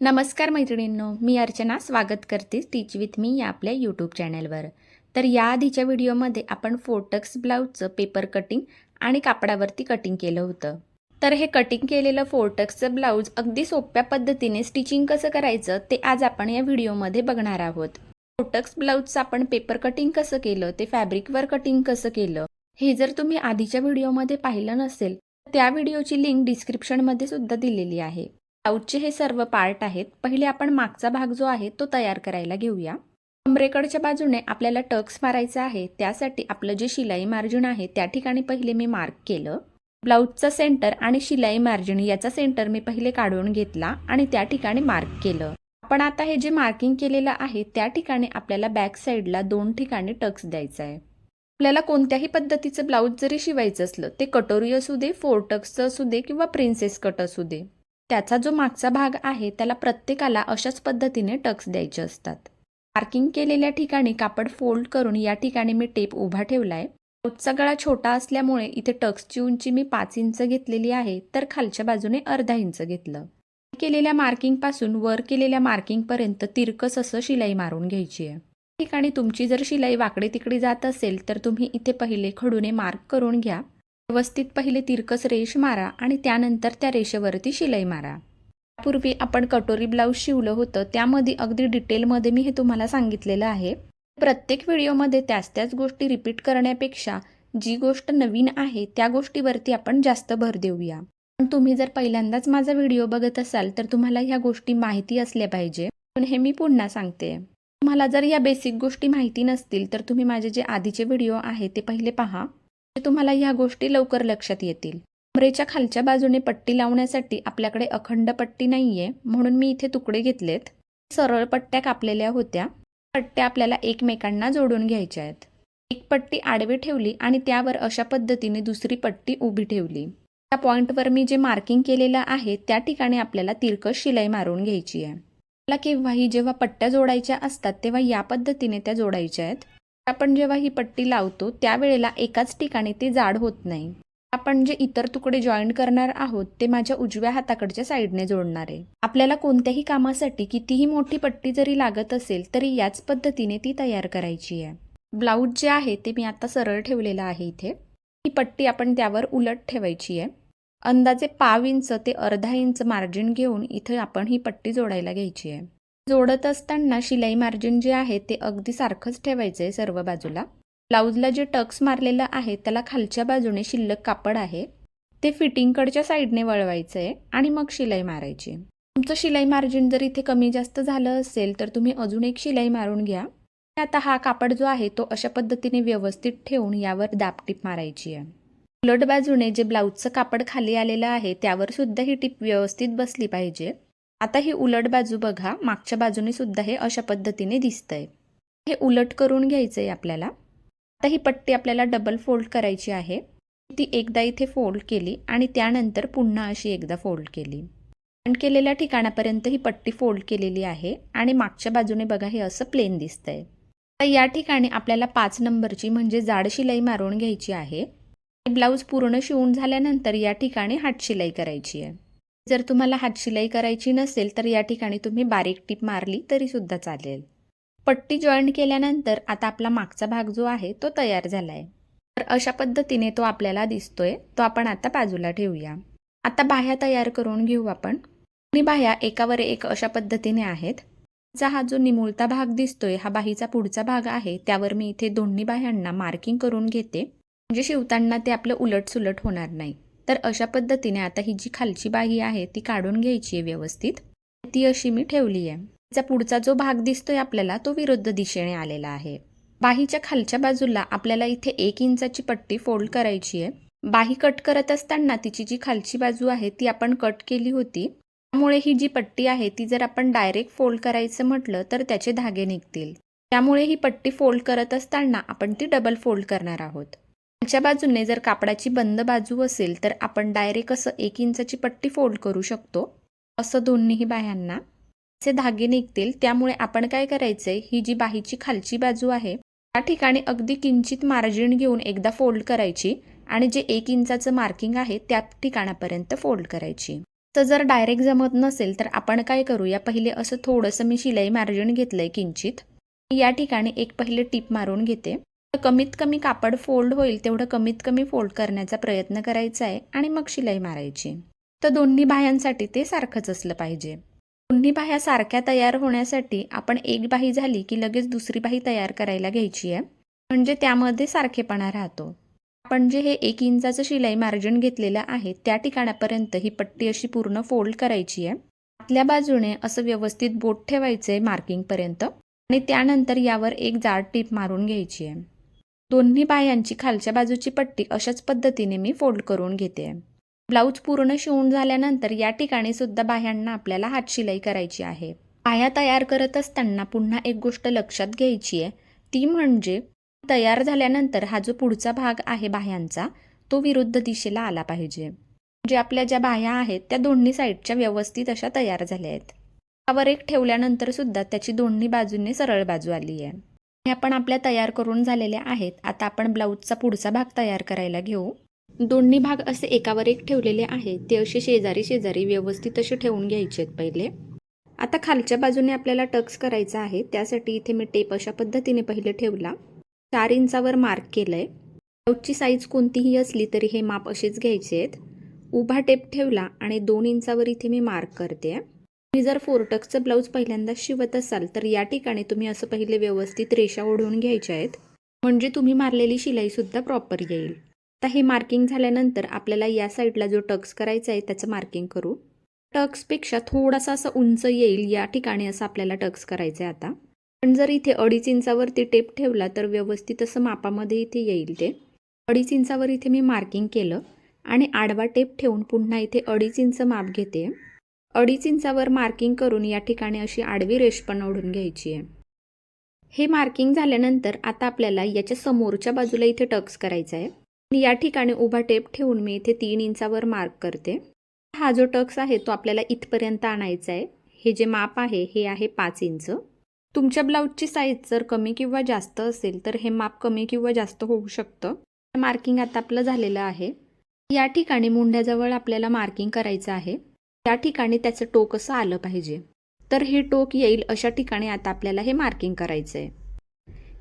नमस्कार मैत्रिणींनो मी अर्चना स्वागत करते स्टिच विथ मी या आपल्या यूट्यूब चॅनलवर तर या आधीच्या व्हिडिओमध्ये आपण फोटक्स ब्लाऊजचं पेपर कटिंग आणि कापडावरती कटिंग केलं होतं. तर हे कटिंग केलेलं फोर्टक्सचं ब्लाऊज अगदी सोप्या पद्धतीने स्टिचिंग कसं करायचं ते आज आपण या व्हिडिओमध्ये बघणार आहोत. फोटक्स ब्लाऊजचं आपण पेपर कटिंग कसं केलं ते फॅब्रिकवर कटिंग कसं केलं हे जर तुम्ही आधीच्या व्हिडिओमध्ये पाहिलं नसेल तर त्या व्हिडिओची लिंक डिस्क्रिप्शनमध्ये सुद्धा दिलेली आहे. ब्लाऊजचे हे सर्व पार्ट आहेत. पहिले आपण मागचा भाग जो आहे तो तयार करायला घेऊया. कमरेकडच्या बाजूने आपल्याला टक्स मारायचा आहे. त्यासाठी आपलं जे शिलाई मार्जिन आहे त्या ठिकाणी पहिले मी मार्क केलं. ब्लाऊजचा सेंटर आणि शिलाई मार्जिन याचा सेंटर मी पहिले काढून घेतला आणि त्या ठिकाणी मार्क केलं. आपण आता हे जे मार्किंग केलेलं आहे त्या ठिकाणी आपल्याला बॅक साईडला दोन ठिकाणी टक्स द्यायचा आहे. आपल्याला कोणत्याही पद्धतीचं ब्लाऊज जरी शिवायचं असलं ते कटोरी असू दे फोर टक्सचं असू दे किंवा प्रिन्सेस कट असू दे. त्याचा जो मागचा भाग आहे त्याला प्रत्येकाला अशाच पद्धतीने टक्स द्यायचे असतात. मार्किंग केलेल्या ठिकाणी कापड फोल्ड करून या ठिकाणी मी टेप उभा ठेवलाय. रोजचा गळा छोटा असल्यामुळे इथे टक्सची उंची मी पाच इंच घेतलेली आहे तर खालच्या बाजूने अर्धा इंच घेतलं. केलेल्या मार्किंगपासून वर केलेल्या मार्किंगपर्यंत तिरकस असं शिलाई मारून घ्यायची आहे. ठिकाणी तुमची जर शिलाई वाकडे तिकडे जात असेल तर तुम्ही इथे पहिले खडूने मार्क करून घ्या. व्यवस्थित पहिले तिरकस रेष मारा आणि त्यानंतर त्या रेषेवरती शिलाई मारा. पूर्वी आपण कटोरी ब्लाऊज शिवलं होतं त्यामध्ये अगदी डिटेलमध्ये मी हे तुम्हाला सांगितलेलं आहे. प्रत्येक व्हिडिओमध्ये त्याच त्याच गोष्टी रिपीट करण्यापेक्षा जी गोष्ट नवीन आहे त्या गोष्टीवरती आपण जास्त भर देऊया. पण तुम्ही जर पहिल्यांदाच माझा व्हिडिओ बघत असाल तर तुम्हाला ह्या गोष्टी माहिती असल्या पाहिजे. पण हे मी पुन्हा सांगते. तुम्हाला जर या बेसिक गोष्टी माहिती नसतील तर तुम्ही माझे जे आधीचे व्हिडिओ आहे ते पहिले पहा. म्हणजे तुम्हाला ह्या गोष्टी लवकर लक्षात येतील. कमरेच्या खालच्या बाजूने पट्टी लावण्यासाठी आपल्याकडे अखंड पट्टी नाहीये म्हणून मी इथे तुकडे घेतलेत. सरळ पट्ट्या कापलेल्या होत्या. पट्ट्या आपल्याला एकमेकांना जोडून घ्यायच्या आहेत. एक पट्टी आडवी ठेवली आणि त्यावर अशा पद्धतीने दुसरी पट्टी उभी ठेवली. त्या पॉईंटवर मी जे मार्किंग केलेलं आहे त्या ठिकाणी आपल्याला तिरकस शिलाई मारून घ्यायची आहे. मला केव्हाही जेव्हा पट्ट्या जोडायच्या असतात तेव्हा या पद्धतीने त्या जोडायच्या आहेत. आपण जेव्हा ही पट्टी लावतो त्यावेळेला एकाच ठिकाणी ते जाड होत नाही. आपण जे इतर तुकडे जॉईन करणार आहोत ते माझ्या उजव्या हाताकडच्या साईडने जोडणार आहे. आपल्याला कोणत्याही कामासाठी कितीही मोठी पट्टी जरी लागत असेल तरी याच पद्धतीने ती तयार करायची आहे. ब्लाऊज जे आहे ते मी आता सरळ ठेवलेलं आहे इथे. ही पट्टी आपण त्यावर उलट ठेवायची आहे. अंदाजे पाव इंच ते अर्धा इंच मार्जिन घेऊन इथे आपण ही पट्टी जोडायला घ्यायची आहे. जोडत असताना शिलाई मार्जिन जे आहे ते अगदी सारखंच ठेवायचं आहे सर्व बाजूला. ब्लाऊजला जे टक्स मारलेलं आहे त्याला खालच्या बाजूने शिल्लक कापड आहे. ते फिटिंगकडच्या साईडने वळवायचं आहे आणि मग शिलाई मारायची. तुमचं शिलाई मार्जिन जर इथे कमी जास्त झालं असेल तर तुम्ही अजून एक शिलाई मारून घ्या. आता हा कापड जो आहे तो अशा पद्धतीने व्यवस्थित ठेवून यावर दाबटीप मारायची आहे. उलट बाजूने जे ब्लाऊजचं कापड खाली आलेलं आहे त्यावर सुद्धा ही टीप व्यवस्थित बसली पाहिजे. आता ही उलट बाजू बघा. मागच्या बाजूने सुद्धा हे अशा पद्धतीने दिसतंय. हे उलट करून घ्यायचं आहे आपल्याला. आता ही पट्टी आपल्याला डबल फोल्ड करायची आहे. ती एकदा इथे फोल्ड केली आणि त्यानंतर पुन्हा अशी एकदा फोल्ड केली. पण केलेल्या ठिकाणापर्यंत ही पट्टी फोल्ड केलेली आहे आणि मागच्या बाजूने बघा हे असं प्लेन दिसतंय. तर या ठिकाणी आपल्याला पाच नंबरची म्हणजे जाड शिलाई मारून घ्यायची आहे. ब्लाऊज पूर्ण शिवून झाल्यानंतर या ठिकाणी हातशिलाई करायची आहे. जर तुम्हाला हातशिलाई करायची नसेल तर या ठिकाणी तुम्ही बारीक टीप मारली तरी सुद्धा चालेल. पट्टी जॉईन केल्यानंतर आता आपला मागचा भाग जो आहे तो तयार झाला आहे तर अशा पद्धतीने तो आपल्याला दिसतोय तो आपण आता बाजूला ठेवूया. आता बाह्या तयार करून घेऊ आपण. दोन्ही बाह्या एकावर एक अशा पद्धतीने आहेत. चा हा जो निमुळता भाग दिसतोय हा बाहीचा पुढचा भाग आहे त्यावर मी इथे दोन्ही बाह्यांना मार्किंग करून घेते. म्हणजे शिवताना ते आपलं उलट सुलट होणार नाही. तर अशा पद्धतीने आता ही जी खालची बाही आहे ती काढून घ्यायची आहे व्यवस्थित. ती अशी मी ठेवली आहे. तिचा पुढचा जो भाग दिसतोय आपल्याला तो विरुद्ध दिशेने आलेला आहे. बाहीच्या खालच्या बाजूला आपल्याला इथे एक इंचाची पट्टी फोल्ड करायची आहे. बाही कट करत असताना तिची जी खालची बाजू आहे ती आपण कट केली होती. त्यामुळे ही जी पट्टी आहे ती जर आपण डायरेक्ट फोल्ड करायचं म्हटलं तर त्याचे धागे निघतील. त्यामुळे ही पट्टी फोल्ड करत असताना आपण ती डबल फोल्ड करणार आहोत. खालच्या बाजूने जर कापडाची बंद बाजू असेल तर आपण डायरेक्ट असं एक इंचाची पट्टी फोल्ड करू शकतो. असं दोन्हीही बाह्यांना. असे धागे निघतील. त्यामुळे आपण काय करायचंय? ही जी बाहीची खालची बाजू आहे त्या ठिकाणी अगदी किंचित मार्जिन घेऊन एकदा फोल्ड करायची आणि जे एक इंचाचं मार्किंग आहे त्या ठिकाणापर्यंत फोल्ड करायची. तर जर डायरेक्ट जमत नसेल तर आपण काय करूया? पहिले असं थोडंसं मी शिलाई मार्जिन घेतलंय किंचित. या ठिकाणी एक पहिले टीप मारून घेते. कमीत कमी कापड फोल्ड होईल तेवढं कमीत कमी फोल्ड करण्याचा प्रयत्न करायचा आहे आणि मग शिलाई मारायची. तर दोन्ही बाह्यांसाठी ते सारखंच असलं पाहिजे. दोन्ही बाह्या सारख्या तयार होण्यासाठी आपण एक बाही झाली की लगेच दुसरी बाही तयार करायला घ्यायची आहे. म्हणजे त्यामध्ये सारखेपणा राहतो. आपण जे हे एक इंचाचं शिलाई मार्जिन घेतलेलं आहे त्या ठिकाणापर्यंत ही पट्टी अशी पूर्ण फोल्ड करायची आहे. आतल्या बाजूने असं व्यवस्थित बोट ठेवायचं आहे मार्किंगपर्यंत आणि त्यानंतर यावर एक जाड टीप मारून घ्यायची आहे. दोन्ही बाह्यांची खालच्या बाजूची पट्टी अशाच पद्धतीने मी फोल्ड करून घेते. ब्लाऊज पूर्ण शिवून झाल्यानंतर या ठिकाणी सुद्धा बाह्यांना आपल्याला हातशिलाई करायची आहे. पाया तयार करत असताना पुन्हा एक गोष्ट लक्षात घ्यायची आहे. ती म्हणजे तयार झाल्यानंतर हा जो पुढचा भाग आहे बाह्यांचा तो विरुद्ध दिशेला आला पाहिजे. म्हणजे आपल्या ज्या बाह्या आहेत त्या दोन्ही साईडच्या व्यवस्थित अशा तयार झाल्या आहेत. त्यावर एक ठेवल्यानंतर सुद्धा त्याची दोन्ही बाजूने सरळ बाजू आली आहे. हे आपण आपल्या तयार करून झालेल्या आहेत. आता आपण ब्लाऊजचा पुढचा भाग तयार करायला घेऊ. दोन्ही भाग असे एकावर एक ठेवलेले आहेत. ते असे शेजारी शेजारी व्यवस्थित असे ठेवून घ्यायचे आहेत पहिले. आता खालच्या बाजूने आपल्याला टक्स करायचा आहे. त्यासाठी इथे मी टेप अशा पद्धतीने पहिले ठेवला. चार इंचावर मार्क केलं आहे ब्लाऊजची साईज कोणतीही असली तरी हे माप असेच घ्यायचे आहेत. उभा टेप ठेवला आणि दोन इंचावर इथे मी मार्क करते. तुम्ही जर फोरटक्सचं ब्लाऊज पहिल्यांदा शिवत असाल तर या ठिकाणी तुम्ही असं पहिले व्यवस्थित रेषा ओढून घ्यायच्या आहेत. म्हणजे तुम्ही मारलेली शिलाईसुद्धा प्रॉपर येईल. आता हे मार्किंग झाल्यानंतर आपल्याला या साईडला जो टक्स करायचा आहे त्याचं मार्किंग करू. टक्सपेक्षा थोडासा असं उंच येईल या ठिकाणी असं आपल्याला टक्स करायचं आहे आता. पण जर इथे अडीच इंचावरती टेप ठेवला तर व्यवस्थित असं मापामध्ये इथे येईल ते. अडीच इंचावर इथे मी मार्किंग केलं. आणि आडवा टेप ठेवून पुन्हा इथे अडीच इंच माप घेते. अडीच इंचावर मार्किंग करून या ठिकाणी अशी आडवी रेष पण ओढून घ्यायची आहे. हे मार्किंग झाल्यानंतर आता आपल्याला याच्या समोरच्या बाजूला इथे टक्स करायचा आहे. आणि या ठिकाणी उभा टेप ठेवून मी इथे तीन इंचावर मार्क करते. हा जो टक्स आहे तो आपल्याला इथपर्यंत आणायचा आहे. हे जे माप आहे हे आहे पाच इंच. तुमच्या ब्लाऊजची साईज जर कमी किंवा जास्त असेल तर हे माप कमी किंवा जास्त होऊ शकतं. मार्किंग आता आपलं झालेलं आहे. या ठिकाणी मुंड्याजवळ आपल्याला मार्किंग करायचं आहे. त्या ठिकाणी त्याचं टोक असं आलं पाहिजे. तर हे टोक येईल अशा ठिकाणी आता आपल्याला हे मार्किंग करायचं आहे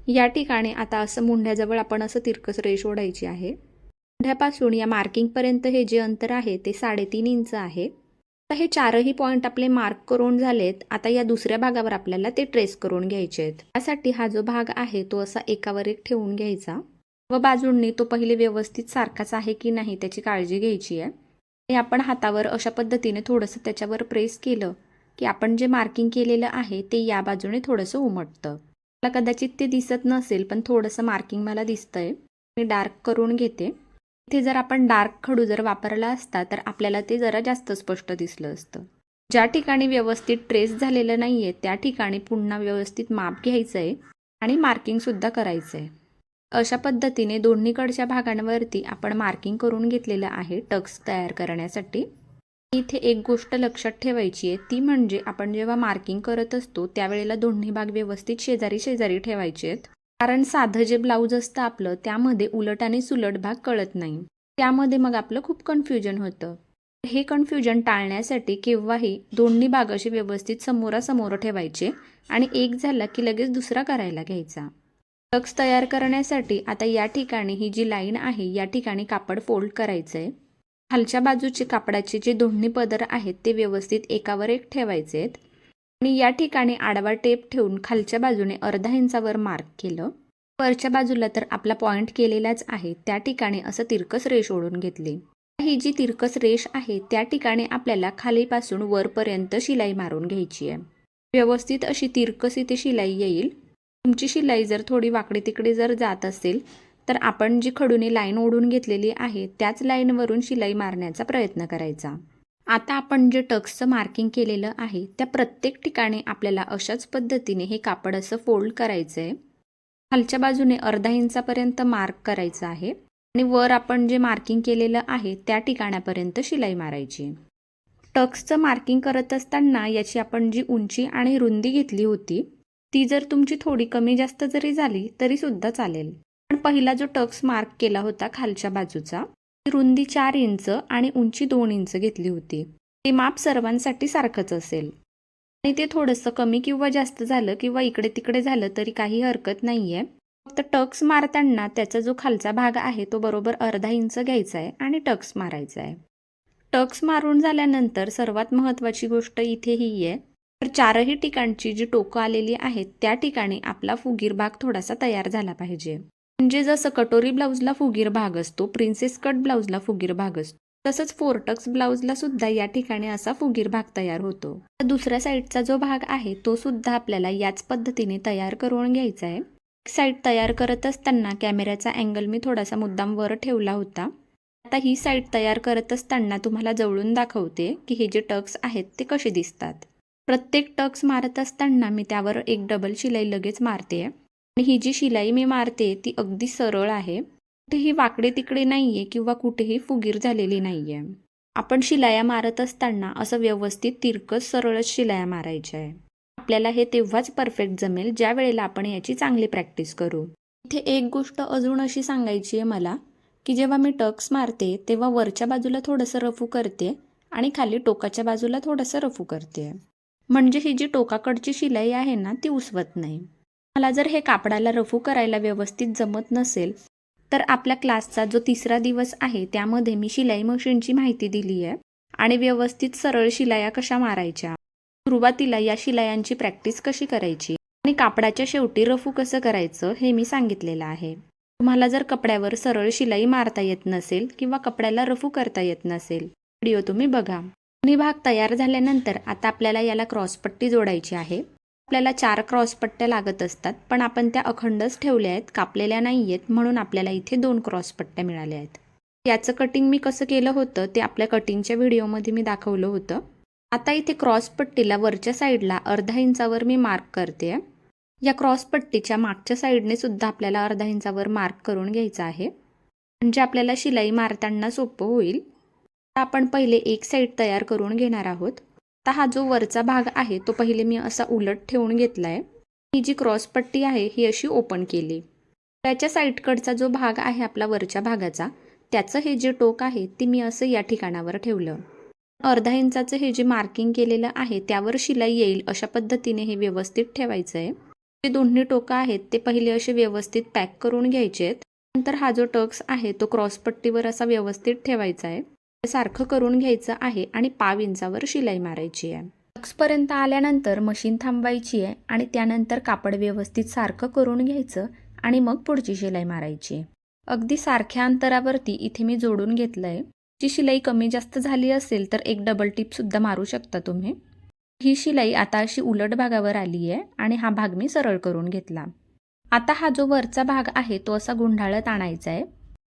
या ठिकाणी आता असं मुंढ्याजवळ आपण असं तिरकस रेष ओढायची आहे. मुंढ्यापासून या मार्किंगपर्यंत हे जे अंतर आहे ते साडेतीन इंच आहे. आता हे चारही पॉईंट आपले मार्क करून झालेत. आता या दुसऱ्या भागावर आपल्याला ते ट्रेस करून घ्यायचे आहेत. त्यासाठी हा जो भाग आहे तो असा एकावर एक ठेवून घ्यायचा. व बाजूंनी तो पहिले व्यवस्थित सारखाच आहे की नाही त्याची काळजी घ्यायची आहे. हे आपण हातावर अशा पद्धतीने थोडंसं त्याच्यावर प्रेस केलं की आपण जे मार्किंग केलेलं आहे ते या बाजूने थोडंसं उमटतं. मला कदाचित ते दिसत नसेल पण थोडंसं मार्किंग मला दिसतंय. मी डार्क करून घेते. इथे जर आपण डार्क खडू जर वापरला असता तर आपल्याला ते जरा जास्त स्पष्ट दिसलं असतं. ज्या ठिकाणी व्यवस्थित ट्रेस झालेलं नाही आहे त्या ठिकाणी पुन्हा व्यवस्थित माप घ्यायचं आहे आणि मार्किंगसुद्धा करायचं आहे अशा पद्धतीने दोन्हीकडच्या भागांवरती आपण मार्किंग करून घेतलेलं आहे टक्स तयार करण्यासाठी. इथे एक गोष्ट लक्षात ठेवायची आहे ती म्हणजे आपण जेव्हा मार्किंग करत असतो त्यावेळेला दोन्ही भाग व्यवस्थित शेजारी शेजारी ठेवायचे आहेत. कारण साधं जे ब्लाऊज असतं आपलं त्यामध्ये उलट आणि सुलट भाग कळत नाही. त्यामध्ये मग आपलं खूप कन्फ्युजन होतं. हे कन्फ्युजन टाळण्यासाठी केव्हाही दोन्ही भाग असे व्यवस्थित समोरासमोर ठेवायचे आणि एक झाला की लगेच दुसरा करायला घ्यायचा. टक्स तयार करण्यासाठी आता या ठिकाणी ही जी लाईन आहे या ठिकाणी कापड फोल्ड करायचं आहे खालच्या बाजूचे कापडाचे जे दोन्ही पदर आहेत ते व्यवस्थित एकावर एक ठेवायचे आहेत आणि या ठिकाणी आडवा टेप ठेवून खालच्या बाजूने अर्धा इंचावर मार्क केलं. वरच्या बाजूला तर आपला पॉईंट केलेलाच आहे त्या ठिकाणी असं तिरकस रेष ओढून घेतली. ही जी तिरकस रेष आहे त्या ठिकाणी आपल्याला खालीपासून वरपर्यंत शिलाई मारून घ्यायची आहे. व्यवस्थित अशी तिरकस इथे शिलाई येईल. तुमची शिलाई जर थोडी वाकडी तिकडे जर जात असेल तर आपण जी खडूने लाईन ओढून घेतलेली आहे त्याच लाईनवरून शिलाई मारण्याचा प्रयत्न करायचा. आता आपण जे टक्सचं मार्किंग केलेलं आहे त्या प्रत्येक ठिकाणी आपल्याला अशाच पद्धतीने हे कापड असं फोल्ड करायचं आहे खालच्या बाजूने अर्धा इंचापर्यंत मार्क करायचं आहे आणि वर आपण जे मार्किंग केलेलं आहे त्या ठिकाणापर्यंत शिलाई मारायची. टक्सचं मार्किंग करत असताना याची आपण जी उंची आणि रुंदी घेतली होती ती जर तुमची थोडी कमी जास्त जरी झाली तरी सुद्धा चालेल. पण पहिला जो टक्स मार्क केला होता खालच्या बाजूचा रुंदी चार इंच आणि उंची दोन इंच घेतली होती. ते माप सर्वांसाठी सारखंच असेल. आणि ते थोडंसं कमी किंवा जास्त झालं किंवा इकडे तिकडे झालं तरी काही हरकत नाही आहे फक्त टक्स मारताना त्याचा जो खालचा भाग आहे तो बरोबर अर्धा इंच घ्यायचा आहे आणि टक्स मारायचा आहे टक्स मारून झाल्यानंतर सर्वात महत्त्वाची गोष्ट इथे ही आहे तर चारही ठिकाणची जी टोकं आलेली आहेत त्या ठिकाणी आपला फुगीर भाग थोडासा तयार झाला पाहिजे. म्हणजे जसं कटोरी ब्लाऊजला फुगीर भाग असतो प्रिन्सेस कट ब्लाऊजला फुगीर भाग असतो तसंच फोरटक्स ब्लाऊजला सुद्धा या ठिकाणी असा फुगीर भाग तयार होतो. तर दुसऱ्या साईडचा जो भाग आहे तो सुद्धा आपल्याला याच पद्धतीने तयार करून घ्यायचा आहे. साईड तयार करत असताना कॅमेऱ्याचा अँगल मी थोडासा मुद्दाम वर ठेवला होता. आता ही साईड तयार करत असताना तुम्हाला जवळून दाखवते की हे जे टक्स आहेत ते कसे दिसतात. प्रत्येक टक्स मारत असताना मी त्यावर एक डबल शिलाई लगेच मारते. आणि ही जी शिलाई मी मारते ती अगदी सरळ आहे. कुठेही वाकडे तिकडे नाही आहे किंवा कुठेही फुगीर झालेली नाही आहे आपण शिलाया मारत असताना असं व्यवस्थित तिरकस सरळच शिलाया मारायच्या आहे. आपल्याला हे तेव्हाच परफेक्ट जमेल ज्या वेळेला आपण याची चांगली प्रॅक्टिस करू. इथे एक गोष्ट अजून अशी सांगायची आहे मला की जेव्हा मी टक्स मारते तेव्हा वरच्या बाजूला थोडंसं रफू करते आणि खाली टोकाच्या बाजूला थोडंसं रफू करते. म्हणजे ही जी टोकाकडची शिलाई आहे ना ती उसवत नाही. मला जर हे कापडाला रफू करायला व्यवस्थित जमत नसेल तर आपल्या क्लासचा जो तिसरा दिवस आहे त्यामध्ये मी शिलाई मशीनची माहिती दिली आहे आणि व्यवस्थित सरळ शिलाया कशा मारायच्या? सुरुवातीला या शिलायांची प्रॅक्टिस कशी करायची? आणि कापडाच्या शेवटी रफू कसं करायचं हे मी सांगितलेलं आहे. तुम्हाला जर कपड्यावर सरळ शिलाई मारता येत नसेल किंवा कपड्याला रफू करता येत नसेल व्हिडिओ तुम्ही बघा. दोन्ही भाग तयार झाल्यानंतर आता आपल्याला याला क्रॉसपट्टी जोडायची आहे. आपल्याला चार क्रॉसपट्ट्या लागत असतात पण आपण त्या अखंडच ठेवल्या आहेत कापलेल्या नाही आहेत म्हणून आपल्याला इथे दोन क्रॉसपट्ट्या मिळाल्या आहेत. याचं कटिंग मी कसं केलं होतं ते आपल्या कटिंगच्या व्हिडिओमध्ये मी दाखवलं होतं. आता इथे क्रॉसपट्टीला वरच्या साईडला अर्धा इंचावर मी मार्क करते. या क्रॉसपट्टीच्या मागच्या साईडने सुद्धा आपल्याला अर्धा इंचावर मार्क करून घ्यायचा आहे. म्हणजे आपल्याला शिलाई मारताना सोपं होईल. आपण पहिले एक साईड तयार करून घेणार आहोत. आता हा जो वरचा भाग आहे तो पहिले मी असा उलट ठेवून घेतला आहे ही जी क्रॉसपट्टी आहे ही अशी ओपन केली. त्याच्या साईडकडचा जो भाग आहे आपला वरच्या भागाचा त्याचं हे जे टोक आहे ते मी असं या ठिकाणावर ठेवलं. अर्धा इंचाचं हे जे मार्किंग केलेलं आहे त्यावर शिलाई येईल अशा पद्धतीने हे व्यवस्थित ठेवायचं आहे जे दोन्ही टोकं आहेत ते पहिले असे व्यवस्थित पॅक करून घ्यायचे आहेत नंतर हा जो टक्स आहे तो क्रॉसपट्टीवर असा व्यवस्थित ठेवायचा आहे सारखं करून घ्यायचं आहे आणि पाव इंचावर शिलाई मारायची आहे. टक्सपर्यंत आल्यानंतर मशीन थांबवायची आहे आणि त्यानंतर कापड व्यवस्थित सारखं करून घ्यायचं आणि मग पुढची शिलाई मारायची. अगदी सारख्या अंतरावरती इथे मी जोडून घेतलं आहे जी शिलाई कमी जास्त झाली असेल तर एक डबल टिपसुद्धा मारू शकता तुम्ही. ही शिलाई आता अशी उलट भागावर आली आहे आणि हा भाग मी सरळ करून घेतला. आता हा जो वरचा भाग आहे तो असा गुंढाळत आणायचा आहे.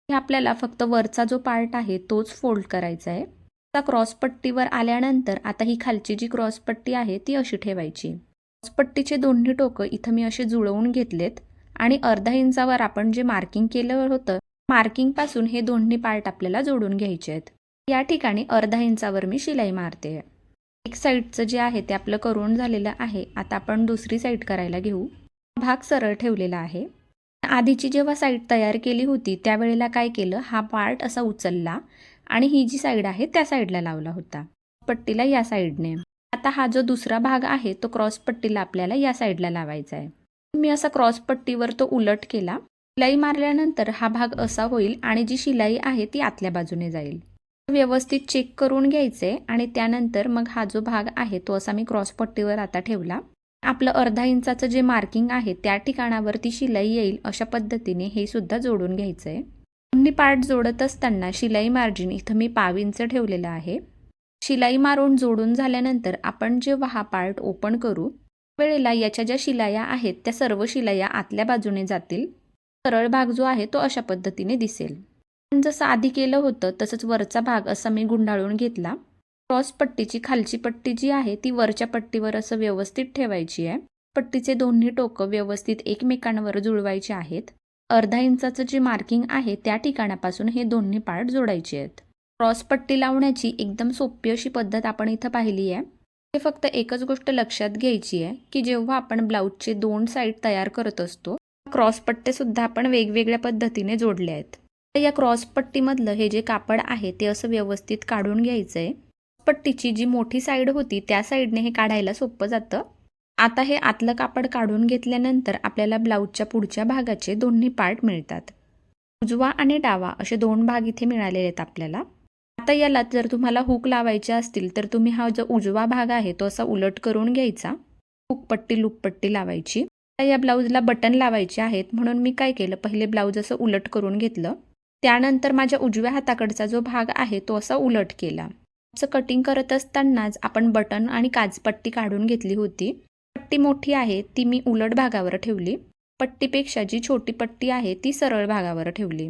हे आपल्याला फक्त वरचा जो पार्ट आहे तोच फोल्ड करायचा आहे. आता क्रॉसपट्टीवर आल्यानंतर आता ही खालची जी क्रॉसपट्टी आहे ती अशी ठेवायची. क्रॉसपट्टीचे दोन्ही टोकं इथं मी असे जुळवून घेतलेत आणि अर्धा इंचावर आपण जे मार्किंग केलं होतं मार्किंगपासून हे दोन्ही पार्ट आपल्याला जोडून घ्यायचे आहेत. या ठिकाणी अर्धा इंचावर मी शिलाई मारते. एक साईडचं जे आहे ते आपलं करून झालेलं आहे. आता आपण दुसरी साईड करायला घेऊ. भाग सरळ ठेवलेला आहे. आधीची जेव्हा साईड तयार केली होती त्यावेळेला काय केलं हा पार्ट असा उचलला आणि ही जी साईड आहे त्या साईडला लावला होता. पट्टीला या साईडने आता हा जो दुसरा भाग आहे तो क्रॉस पट्टीला आपल्याला या साईडला लावायचा आहे. मी असा क्रॉस पट्टीवर तो उलट केला. शिलाई मारल्यानंतर हा भाग असा होईल आणि जी शिलाई आहे ती आतल्या बाजूने जाईल. व्यवस्थित चेक करून घ्यायचे आणि त्यानंतर मग हा जो भाग आहे तो असा मी क्रॉस पट्टीवर आता ठेवला. आपलं अर्धा इंचाचं जे मार्किंग आहे त्या ठिकाणावरती शिलाई येईल अशा पद्धतीने हे सुद्धा जोडून घ्यायचं आहे दोन्ही पार्ट जोडत असताना शिलाई मार्जिन इथं मी पाव इंच ठेवलेलं आहे. शिलाई मारून जोडून झाल्यानंतर आपण जेव्हा हा पार्ट ओपन करू वेळेला याच्या ज्या शिलाया आहेत त्या सर्व शिलाया आतल्या बाजूने जातील. सरळ भाग जो आहे तो अशा पद्धतीने दिसेल. जसं आधी केलं होतं तसंच वरचा भाग असा मी गुंडाळून घेतला. क्रॉस पट्टीची खालची पट्टी जी आहे ती वरच्या पट्टीवर असं व्यवस्थित ठेवायची आहे. पट्टीचे दोन्ही टोकं व्यवस्थित एकमेकांवर जुळवायचे आहेत. अर्धा इंचाचं जे मार्किंग आहे त्या ठिकाणापासून हे दोन्ही पार्ट जोडायचे आहेत. क्रॉस पट्टी लावण्याची एकदम सोपी अशी पद्धत आपण इथं पाहिली आहे. हे फक्त एकच गोष्ट लक्षात घ्यायची आहे की जेव्हा आपण ब्लाऊजचे दोन साईड तयार करत असतो क्रॉस पट्टेसुद्धा आपण वेगवेगळ्या पद्धतीने जोडले आहेत. तर या क्रॉस पट्टीमधलं हे जे कापड आहे ते असं व्यवस्थित काढून घ्यायचं आहे पट्टीची जी मोठी साईड होती त्या साईडने हे काढायला सोपं जातं. आता हे आतलं कापड काढून घेतल्यानंतर आपल्याला ब्लाऊजच्या पुढच्या भागाचे दोन्ही पार्ट मिळतात. उजवा आणि डावा असे दोन भाग इथे मिळालेले आहेत आपल्याला. आता याला जर तुम्हाला हुक लावायचे असतील तर तुम्ही हा जो उजवा भाग आहे तो असा उलट करून घ्यायचा. हुकपट्टी लुकपट्टी लावायची. आता या ब्लाऊजला बटन लावायचे आहेत म्हणून मी काय केलं पहिले ब्लाऊज असं उलट करून घेतलं. त्यानंतर माझ्या उजव्या हाताकडचा जो भाग आहे तो असा उलट केला. चं कटिंग करत असतानाच आपण बटन आणि काजपट्टी काढून घेतली होती. पट्टी मोठी आहे ती मी उलट भागावर ठेवली. पट्टीपेक्षा जी छोटी पट्टी आहे ती सरळ भागावर ठेवली.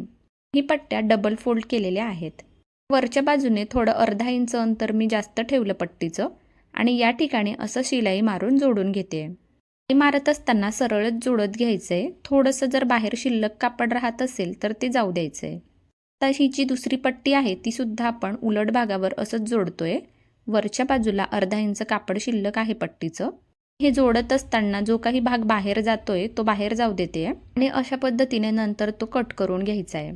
ही पट्ट्या डबल फोल्ड केलेल्या आहेत. वरच्या बाजूने थोडं अर्धा इंच अंतर मी जास्त ठेवलं पट्टीचं आणि या ठिकाणी असं शिलाई मारून जोडून घेते. मारत असताना सरळच जोडत घ्यायचं आहे थोडंसं जर बाहेर शिल्लक कापड राहत असेल तर ते जाऊ द्यायचं आहे आता ही जी दुसरी पट्टी आहे ती सुद्धा आपण उलट भागावर असंच जोडतोय. वरच्या बाजूला अर्धा इंच कापड शिल्लक आहे पट्टीचं. हे जोडत असताना जो काही भाग बाहेर जातोय तो बाहेर जाऊ देते आणि अशा पद्धतीने नंतर तो कट करून घ्यायचा आहे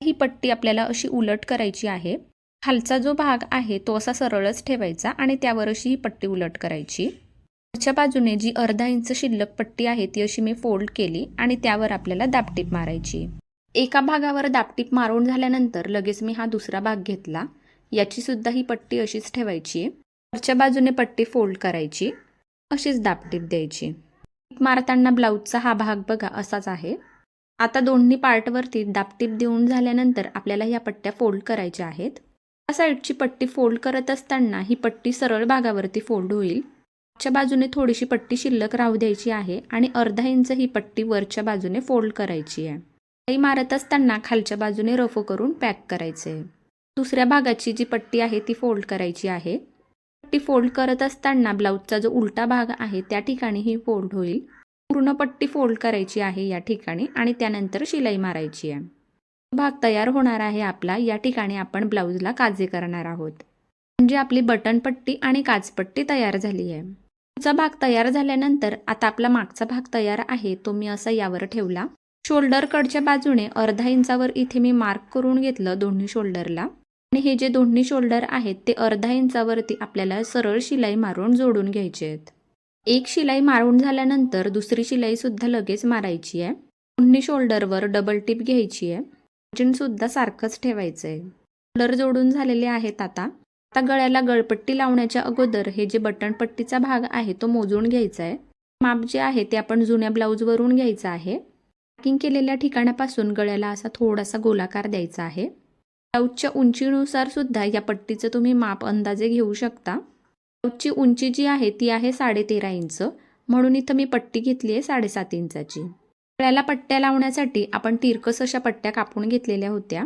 ही पट्टी आपल्याला अशी उलट करायची आहे. खालचा जो भाग आहे तो असा सरळच ठेवायचा आणि त्यावर अशी ही पट्टी उलट करायची. वरच्या बाजूने जी अर्धा इंच शिल्लक पट्टी आहे ती अशी मी फोल्ड केली आणि त्यावर आपल्याला दापटीप मारायची. एका भागावर दापटीप मारून झाल्यानंतर लगेच मी हा दुसरा भाग घेतला. याचीसुद्धा ही पट्टी अशीच ठेवायची. वरच्या बाजूने पट्टी फोल्ड करायची. अशीच दापटीप द्यायची. मारताना ब्लाऊजचा हा भाग बघा असाच आहे. आता दोन्ही पार्टवरती दापटीप देऊन झाल्यानंतर आपल्याला ह्या पट्ट्या फोल्ड करायच्या आहेत. या साईडची पट्टी फोल्ड करत असताना ही पट्टी सरळ भागावरती फोल्ड होईल. च्या बाजूने थोडीशी पट्टी शिल्लक राहू द्यायची आहे आणि अर्धा इंच ही पट्टी वरच्या बाजूने फोल्ड करायची आहे. पट्टी मारत असताना खालच्या बाजूने रफो करून पॅक करायचे. दुसऱ्या भागाची जी पट्टी आहे ती फोल्ड करायची आहे. पट्टी फोल्ड करत असताना ब्लाऊजचा जो उलटा भाग आहे त्या ठिकाणी ही फोल्ड होईल. पूर्ण पट्टी फोल्ड करायची आहे या ठिकाणी आणि त्यानंतर शिलाई मारायची आहे. भाग तयार होणार आहे आपला या ठिकाणी आपण ब्लाऊजला काजे करणार आहोत. म्हणजे आपली बटन पट्टी आणि काचपट्टी तयार झाली आहे. पुढचा भाग तयार झाल्यानंतर आता आपला मागचा भाग तयार आहे तो मी असा यावर ठेवला. शोल्डरकडच्या बाजूने अर्धा इंचावर इथे मी मार्क करून घेतलं दोन्ही शोल्डरला. आणि हे जे दोन्ही शोल्डर आहेत ते अर्धा इंचावरती आपल्याला सरळ शिलाई मारून जोडून घ्यायचे आहेत. एक शिलाई मारून झाल्यानंतर दुसरी शिलाईसुद्धा लगेच मारायची आहे. दोन्ही शोल्डरवर डबल टिप घ्यायची आहे. मार्जिन सुद्धा सारखंच ठेवायचं आहे. शोल्डर जोडून झालेले आहेत आता. आता गळ्याला गळपट्टी लावण्याच्या अगोदर हे जे बटन पट्टीचा भाग आहे तो मोजून घ्यायचा आहे. माप जे आहे ते आपण जुन्या ब्लाऊजवरून घ्यायचं आहे. पॅकिंग केलेल्या ठिकाणापासून गळ्याला असा थोडासा गोलाकार द्यायचा आहे. ब्लाऊजच्या उंचीनुसार सुद्धा या पट्टीचं तुम्ही माप अंदाजे घेऊ शकता. ब्लाऊजची उंची जी आहे ती आहे साडेतेरा इंच. म्हणून इथं मी पट्टी घेतली आहे साडेसात इंचाची. गळ्याला पट्ट्या लावण्यासाठी आपण तिरकस अशा पट्ट्या कापून घेतलेल्या होत्या.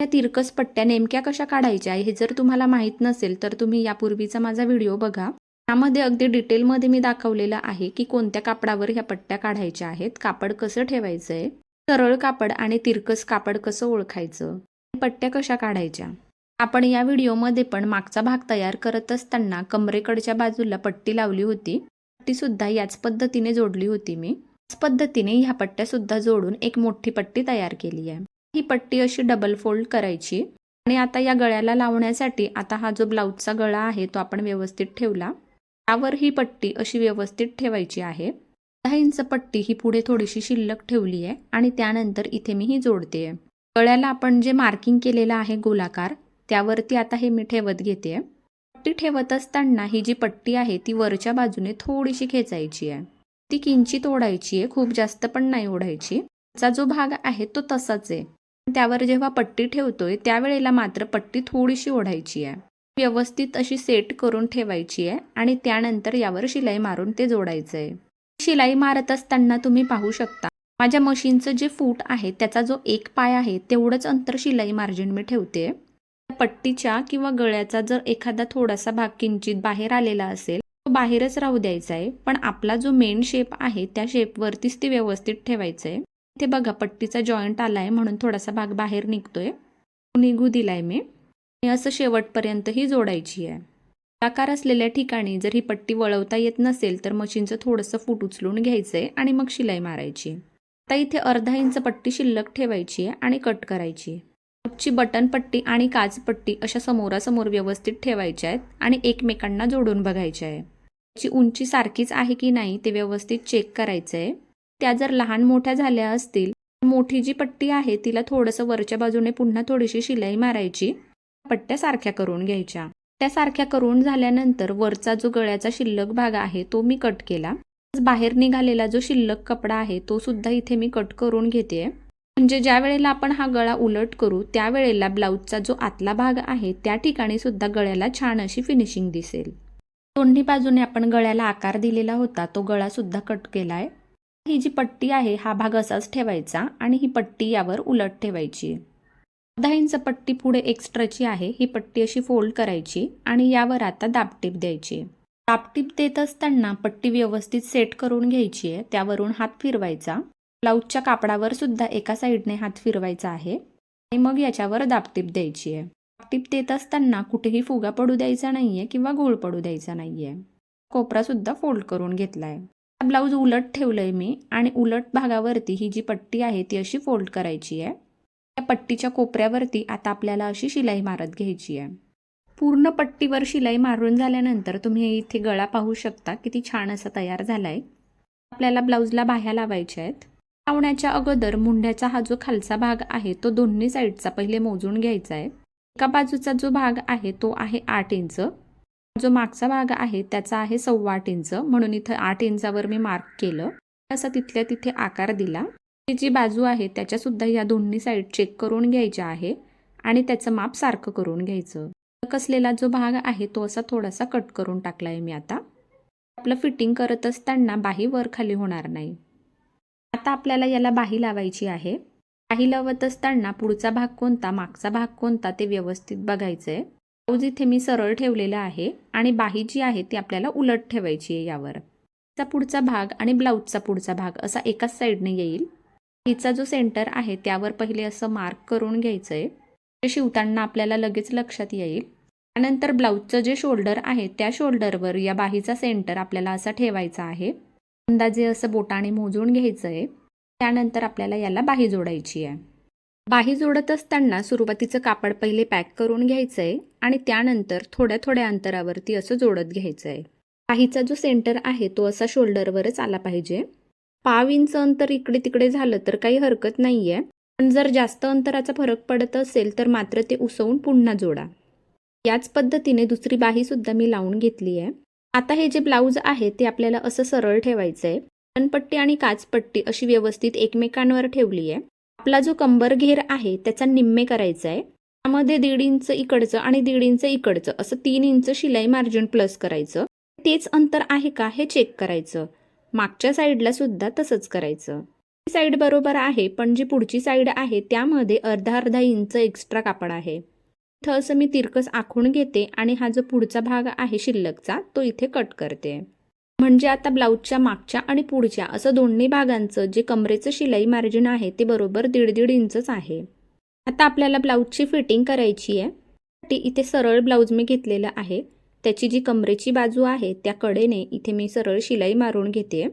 त्या तिरकस पट्ट्या नेमक्या कशा काढायच्या हे जर तुम्हाला माहीत नसेल तर तुम्ही यापूर्वीचा माझा व्हिडिओ बघा. त्यामध्ये अगदी डिटेलमध्ये मी दाखवलेलं आहे की कोणत्या कापडावर ह्या पट्ट्या काढायच्या आहेत कापड कसं ठेवायचं आहे सरळ कापड आणि तिरकस कापड कसं ओळखायचं पट्ट्या कशा काढायच्या. आपण या व्हिडिओमध्ये पण मागचा भाग तयार करत असताना कमरेकडच्या बाजूला पट्टी लावली होती. पट्टीसुद्धा याच पद्धतीने जोडली होती मी. याच पद्धतीने ह्या पट्ट्यासुद्धा जोडून एक मोठी पट्टी तयार केली आहे. ही पट्टी अशी डबल फोल्ड करायची. आणि आता या गळ्याला लावण्यासाठी आता हा जो ब्लाऊजचा गळा आहे तो आपण व्यवस्थित ठेवला. त्यावर ही पट्टी अशी व्यवस्थित ठेवायची आहे. दहा इंच पट्टी ही पुढे थोडीशी शिल्लक ठेवली आहे आणि त्यानंतर इथे मी ही जोडते गळ्याला आपण जे मार्किंग केलेलं आहे गोलाकार त्यावरती आता हे मी ठेवत घेते पट्टी ठेवत असताना ही जी पट्टी आहे ती वरच्या बाजूने थोडीशी खेचायची आहे. ती किंचित ओढायची आहे खूप जास्त पण नाही ओढायची. चा जो भाग आहे तो तसाच आहे. त्यावर जेव्हा पट्टी ठेवतोय त्यावेळेला मात्र पट्टी थोडीशी ओढायची आहे. व्यवस्थित अशी सेट करून ठेवायची आहे आणि त्यानंतर यावर शिलाई मारून ते जोडायचं आहे. शिलाई मारत असताना तुम्ही पाहू शकता माझ्या मशीनचं जे फूट आहे त्याचा जो एक पाय आहे तेवढंच अंतर शिलाई मार्जिन मी ठेवते. पट्टीच्या किंवा गळ्याचा जर एखादा थोडासा भाग किंचित बाहेर आलेला असेल तो बाहेरच राहू द्यायचा आहे पण आपला जो मेन शेप आहे त्या शेपवरतीच ते व्यवस्थित ठेवायचं आहे. इथे बघा पट्टीचा जॉईंट आलाय म्हणून थोडासा भाग बाहेर निघतोय. निघू दिलाय मी. आणि असं शेवटपर्यंत ही जोडायची आहे. आकार असलेल्या ठिकाणी जर ही पट्टी वळवता येत नसेल तर मशीनचं थोडंसं फूट उचलून घ्यायचंय आणि मग शिलाई मारायची. आता इथे अर्धा इंच पट्टी शिल्लक ठेवायची आहे आणि कट करायची ची बटन पट्टी आणि काचपट्टी अशा समोरासमोर व्यवस्थित ठेवायच्या आहेत आणि एकमेकांना जोडून बघायच्या आहे. त्याची उंची सारखीच आहे की नाही ते व्यवस्थित चेक करायचं आहे त्या जर लहान मोठ्या झाल्या असतील तर मोठी जी पट्टी आहे तिला थोडंसं वरच्या बाजूने पुन्हा थोडीशी शिलाई मारायची. पट्ट्या सारख्या करून घ्यायच्या. त्या सारख्या करून झाल्यानंतर वरचा जो गळ्याचा शिल्लक भाग आहे तो मी कट केला. बाहेर निघालेला जो शिल्लक कपडा आहे तो सुद्धा इथे मी कट करून घेते. म्हणजे ज्या वेळेला आपण हा गळा उलट करू त्यावेळेला ब्लाऊजचा जो आतला भाग आहे त्या ठिकाणी सुद्धा गळ्याला छान अशी फिनिशिंग दिसेल. दोन्ही बाजूने आपण गळ्याला आकार दिलेला होता तो गळा सुद्धा कट केला आहे ही जी पट्टी आहे हा भाग असाच ठेवायचा आणि ही पट्टी यावर उलट ठेवायची. दहा इंच पट्टी पुढे एक्स्ट्राची आहे. ही पट्टी अशी फोल्ड करायची आणि यावर आता दाबटीप द्यायची. दाबटीप देत असताना पट्टी व्यवस्थित सेट करून घ्यायची आहे. त्यावरून हात फिरवायचा. ब्लाऊजच्या कापडावर सुद्धा एका साईडने हात फिरवायचा आहे. आणि मग याच्यावर दाबटीप द्यायची आहे. दाबटीप देत असताना कुठेही फुगा पडू द्यायचा नाहीये किंवा गोळ पडू द्यायचा नाहीये. कोपरा सुद्धा फोल्ड करून घेतलाय. ब्लाऊज उलट ठेवलंय मी आणि उलट भागावरती ही जी पट्टी आहे ती अशी फोल्ड करायची आहे. त्या पट्टीच्या कोपऱ्यावरती आता आपल्याला अशी शिलाई मारत घ्यायची आहे. पूर्ण पट्टीवर शिलाई मारून झाल्यानंतर तुम्ही इथे गळा पाहू शकता किती छान असा तयार झालाय. आपल्याला ब्लाऊजला बाह्या लावायच्या आहेत. लावण्याच्या अगोदर मुंड्याचा हा जो खालचा भाग आहे तो दोन्ही साईडचा पहिले मोजून घ्यायचा आहे. एका बाजूचा जो भाग आहे तो आहे आठ इंच. जो मागचा भाग आहे त्याचा आहे सव्वा आठ इंच. म्हणून इथं आठ इंचावर मी मार्क केलं. असं तिथल्या तिथे आकार दिला. जी बाजू आहे त्याच्यासुद्धा या दोन्ही साईड चेक करून घ्यायच्या आहे आणि त्याचं माप सारखं करून घ्यायचं. कसलेला जो भाग आहे तो असा थोडासा कट करून टाकला आहे मी आता. आपलं फिटिंग करत असताना बाही वर खाली होणार नाही. आता आपल्याला याला बाही लावायची आहे. बाही लावत असताना पुढचा भाग कोणता मागचा भाग कोणता ते व्यवस्थित बघायचं आहे ब्लाऊज इथे मी सरळ ठेवलेला आहे आणि बाही जी आहे ती आपल्याला उलट ठेवायची आहे यावर. पुढचा भाग आणि ब्लाऊजचा पुढचा भाग असा एकाच साईडने येईल. हिचा जो सेंटर आहे त्यावर पहिले असं मार्क करून घ्यायचं आहे ते शिवताना आपल्याला लगेच लक्षात येईल. त्यानंतर ब्लाऊजचं जे शोल्डर आहे त्या शोल्डरवर या बाहीचा सेंटर आपल्याला असा ठेवायचा आहे. अंदाजे असं बोटाने मोजून घ्यायचं आहे त्यानंतर आपल्याला याला बाही जोडायची आहे. बाही जोडत असताना सुरुवातीचं कापड पहिले पॅक करून घ्यायचं आहे आणि त्यानंतर थोड्या थोड्या अंतरावरती असं जोडत घ्यायचं आहे बाहीचा जो सेंटर आहे तो असा शोल्डरवरच आला पाहिजे. पाव इंच अंतर इकडे तिकडे झालं तर काही हरकत नाही आहे पण जर जास्त अंतराचा फरक पडत असेल तर मात्र ते उसवून पुन्हा जोडा. याच पद्धतीने दुसरी बाहीसुद्धा मी लावून घेतली आहे. आता हे जे ब्लाऊज आहे ते आपल्याला असं सरळ ठेवायचं आहे पट्टी आणि काचपट्टी अशी व्यवस्थित एकमेकांवर ठेवली आहे. आपला जो कंबर घेर आहे त्याचा निम्मे करायचा आहे त्यामध्ये दीड इंच इकडचं आणि दीड इंच इकडचं असं तीन इंच शिलाई मार्जिन प्लस करायचं. तेच अंतर आहे का हे चेक करायचं. मागच्या साईडला सुद्धा तसंच करायचं. ही साईड बरोबर आहे पण जी पुढची साईड आहे त्यामध्ये अर्धा अर्धा इंच एक्स्ट्रा कापड आहे. इथं असं मी तिरकस आखून घेते आणि हा जो पुढचा भाग आहे शिल्लकचा तो इथे कट करते. म्हणजे आता ब्लाऊजच्या मागच्या आणि पुढच्या असं दोन्ही भागांचं जे कमरेचं शिलाई मार्जिन आहे ते बरोबर दीड दीड इंचच आहे. आता आपल्याला ब्लाऊजची फिटिंग करायची आहे. इथे सरळ ब्लाऊज मी घेतलेलं आहे. त्याची जी कमरेची बाजू आहे त्या कडेने इथे मी सरळ शिलाई मारून घेते.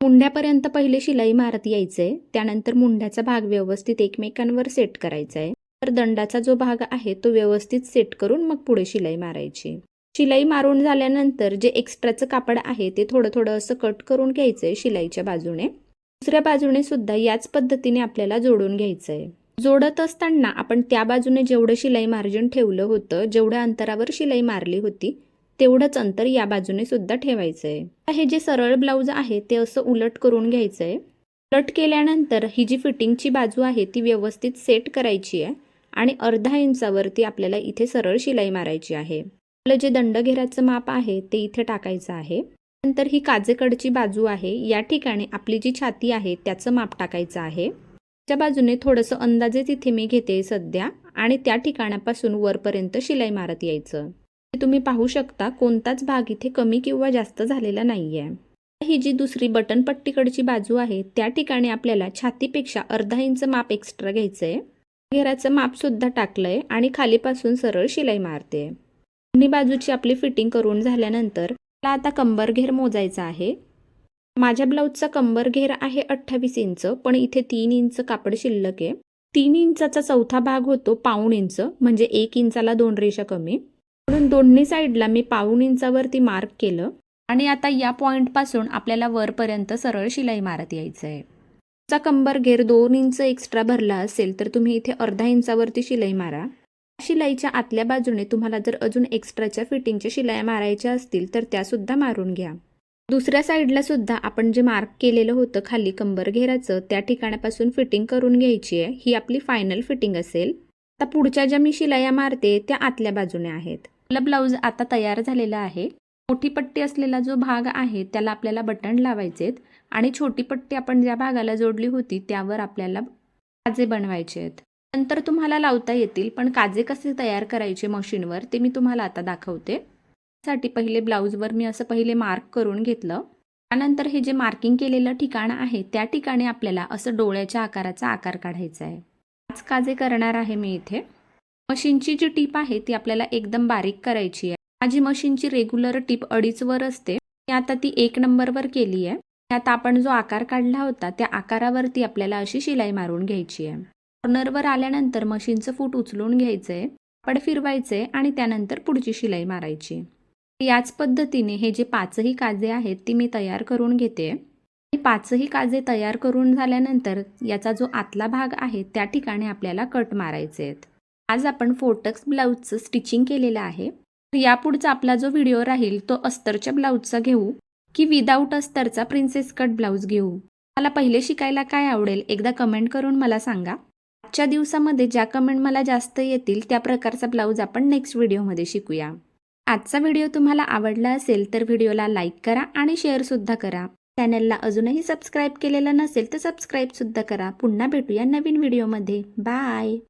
मुंड्यापर्यंत पहिले शिलाई मारत यायचंय त्यानंतर मुंड्याचा भाग व्यवस्थित एकमेकांवर सेट करायचा आहे. तर दंडाचा जो भाग आहे तो व्यवस्थित सेट करून मग पुढे शिलाई मारायची. शिलाई मारून झाल्यानंतर जे एक्स्ट्राचं कापड आहे ते थोडं थोडं असं कट करून घ्यायचंय शिलाईच्या बाजूने. दुसऱ्या बाजूने सुद्धा याच पद्धतीने आपल्याला जोडून घ्यायचंय. जोडत असताना आपण त्या बाजूने जेवढं शिलाई मार्जिन ठेवलं होतं जेवढ्या अंतरावर शिलाई मारली होती तेवढंच अंतर या बाजूने सुद्धा ठेवायचं आहे हे जे सरळ ब्लाऊज आहे ते असं उलट करून घ्यायचं आहे उलट केल्यानंतर ही जी फिटिंगची बाजू आहे ती व्यवस्थित सेट करायची आहे आणि अर्धा इंचावरती आपल्याला इथे सरळ शिलाई मारायची आहे. आपलं जे दंडघेराचं माप आहे ते इथे टाकायचं आहे. नंतर ही काजेकडची बाजू आहे या ठिकाणी आपली जी छाती आहे त्याचं माप टाकायचं आहे. त्या बाजूने थोडंसं अंदाजे तिथे मी घेते सध्या आणि त्या ठिकाणापासून वरपर्यंत शिलाई मारत यायचं. तुम्ही पाहू शकता कोणताच भाग इथे कमी किंवा जास्त झालेला नाही आहे ही जी दुसरी बटन पट्टीकडची बाजू आहे त्या ठिकाणी आपल्याला छातीपेक्षा अर्धा इंच माप एक्स्ट्रा घ्यायचं आहे घेराचं मापसुद्धा टाकलंय आणि खालीपासून सरळ शिलाई मारते. दोन्ही बाजूची आपली फिटिंग करून झाल्यानंतर मला आता कंबर घेर मोजायचा आहे. माझ्या ब्लाऊजचा कंबर घेर आहे अठ्ठावीस इंच पण इथे तीन इंच कापड शिल्लक आहे. तीन इंचाचा चौथा भाग होतो पाऊण इंच म्हणजे एक इंचाला दोन रेषा कमी. म्हणून दोन्ही साईडला मी पाऊण इंचावरती मार्क केलं. आणि आता या पॉईंटपासून आपल्याला वरपर्यंत सरळ शिलाई मारत यायचं आहे तुमचा कंबर घेर दोन इंच एक्स्ट्रा भरला असेल तर तुम्ही इथे अर्धा इंचावरती शिलाई मारा. शिलाईच्या आतल्या बाजूने तुम्हाला जर अजून एक्स्ट्राच्या फिटिंगच्या शिलाया मारायच्या असतील तर त्यासुद्धा मारून घ्या. दुसऱ्या साईडला सुद्धा आपण जे मार्क केलेलं होतं खाली कंबर घेराचं त्या ठिकाणापासून फिटिंग करून घ्यायची आहे. ही आपली फायनल फिटिंग असेल. आता पुढच्या ज्या मी शिलाया मारते त्या आतल्या बाजूने आहेत. आपलं ब्लाऊज आता तयार झालेला आहे. मोठी पट्टी असलेला जो भाग आहे त्याला आपल्याला बटन लावायचे आणि छोटी पट्टी आपण ज्या भागाला जोडली होती त्यावर आपल्याला काजे बनवायचे आहेत. नंतर तुम्हाला लावता येतील पण काजे कसे तयार करायचे मशीनवर ते मी तुम्हाला आता दाखवते. साठी पहिले ब्लाऊजवर मी असं पहिले मार्क करून घेतलं. त्यानंतर हे जे मार्किंग केलेलं ठिकाण आहे त्या ठिकाणी आपल्याला असं डोळ्याच्या आकाराचा आकार काढायचा आहे. आज काजे करणार आहे मी इथे. मशीनची जी टीप आहे ती आपल्याला एकदम बारीक करायची आहे. माझी मशीनची रेग्युलर टीप अडीचवर असते. ती आता ती एक नंबरवर केली आहे. त्यात आपण जो आकार काढला होता त्या आकारावरती आपल्याला अशी शिलाई मारून घ्यायची आहे. कॉर्नरवर आल्यानंतर मशीनचं फूट उचलून घ्यायचं आहे कापड फिरवायचं आहे आणि त्यानंतर पुढची शिलाई मारायची. याच पद्धतीने हे जे पाचही काजे आहेत ती मी तयार करून घेते. आणि पाचही काजे तयार करून झाल्यानंतर याचा जो आतला भाग आहे त्या ठिकाणी आपल्याला कट मारायचे आहेत. आज आपण फोटक्स ब्लाऊजचं स्टिचिंग केलेलं आहे. तर यापुढचा आपला जो व्हिडिओ राहील तो अस्तरच्या ब्लाऊजचा घेऊ की विदाऊट अस्तरचा प्रिन्सेस कट ब्लाऊज घेऊ? मला पहिले शिकायला काय आवडेल एकदा कमेंट करून मला सांगा. आजच्या दिवसामध्ये ज्या कमेंट मला जास्त येतील त्या प्रकारचा ब्लाऊज आपण नेक्स्ट व्हिडिओमध्ये शिकूया. आजचा व्हिडिओ तुम्हाला आवडला असेल तर व्हिडिओला लाईक करा आणि शेअरसुद्धा करा. चॅनलला अजूनही सबस्क्राईब केलेलं नसेल तर सबस्क्राईबसुद्धा करा. पुन्हा भेटूया नवीन व्हिडिओमध्ये. बाय!